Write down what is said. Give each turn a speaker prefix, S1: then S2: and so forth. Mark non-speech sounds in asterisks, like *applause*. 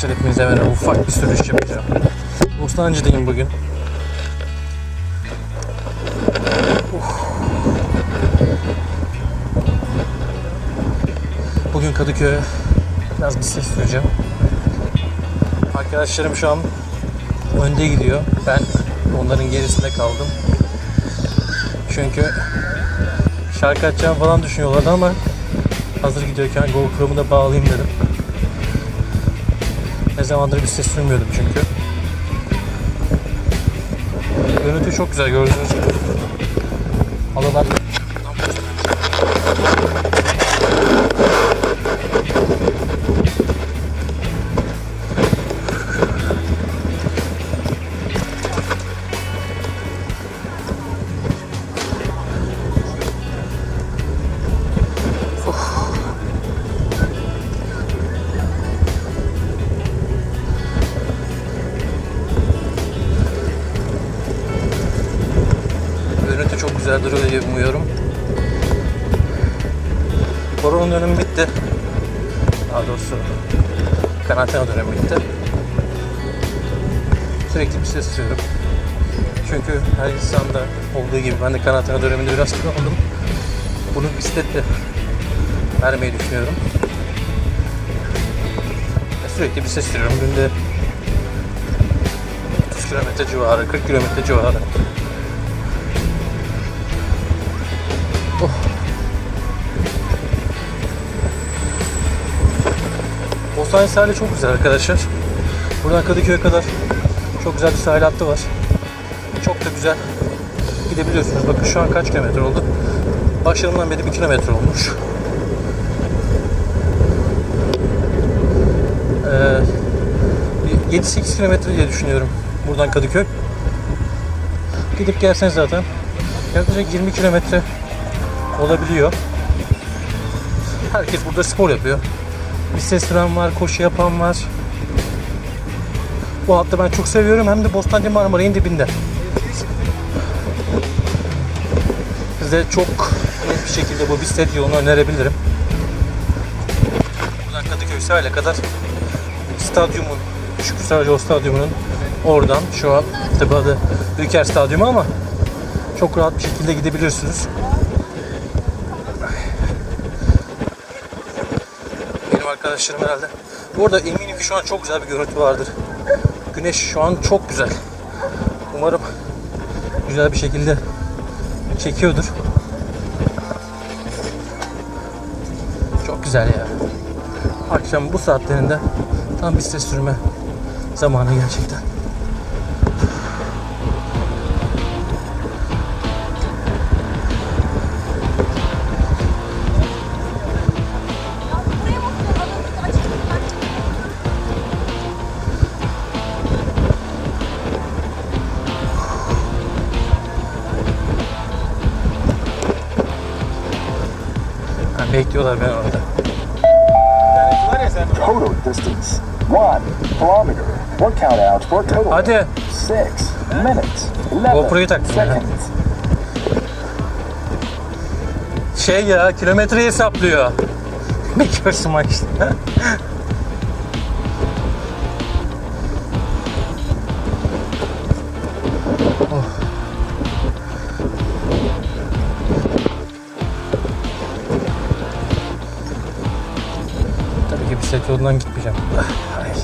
S1: Arkadaşlar hepinize merhaba. Ufak bir sürüş yapacağım. Bostancı'dayım bugün. Bugün Kadıköy'e biraz bisiklet süreceğim. Arkadaşlarım şu an önde gidiyor. Ben onların gerisinde kaldım. Çünkü şarkı açacağım falan düşünüyorlardı ama hazır gidiyorken GoPro'mu da bağlayayım dedim. Ne zamandır bir ses sürmüyordum çünkü. Görüntü çok güzel gördüğünüz gibi. Alalar güzel duruyor diye umuyorum. Korona dönemi bitti. Daha doğrusu karantina dönemi bitti. Sürekli bir ses sürüyorum. Çünkü her insanda olduğu gibi ben de karantina döneminde biraz kilo aldım. Bunu bisikletle vermeyi düşünüyorum. Sürekli bir ses sürüyorum. Günde 30 kilometre civarı, 40 kilometre civarı. Bostancı sahili çok güzel arkadaşlar. Buradan Kadıköy'e kadar çok güzel bir sahil hattı var. Çok da güzel gidebiliyorsunuz. Bakın şu an kaç kilometre oldu? Başlarından beri bir kilometre olmuş. Ee, 7-8 kilometre diye düşünüyorum buradan Kadıköy. Gidip gelseniz zaten yaklaşık 20 kilometre olabiliyor. Herkes burada spor yapıyor. Bisiklet süren var, koşu yapan var. Bu hattı ben çok seviyorum. Hem de Bostancı Marmaray'ın dibinde. Size çok net bir şekilde bu bisiklet yolunu önerebilirim. Buradan Kadıköy sahile kadar stadyumun, Şükrü o stadyumunun oradan şu an tabi adı Ülker Stadyumu ama çok rahat bir şekilde gidebilirsiniz. Arkadaşlarım herhalde. Bu arada eminim ki şu an çok güzel bir görüntü vardır. Güneş şu an çok güzel. Umarım güzel bir şekilde çekiyordur. Çok güzel ya. Akşam bu saatlerinde tam bisiklet sürme zamanı gerçekten. Ha, bekliyorlar beni orada.
S2: Total distance, one kilometer. One count out for total
S1: Hadi.
S2: six minutes,
S1: GoPro'yu
S2: 11
S1: taktım
S2: seconds.
S1: Şey ya kilometreyi hesaplıyor. *laughs* Bekliyorsun bak yolundan gitmeyeceğim. Ah, hayır.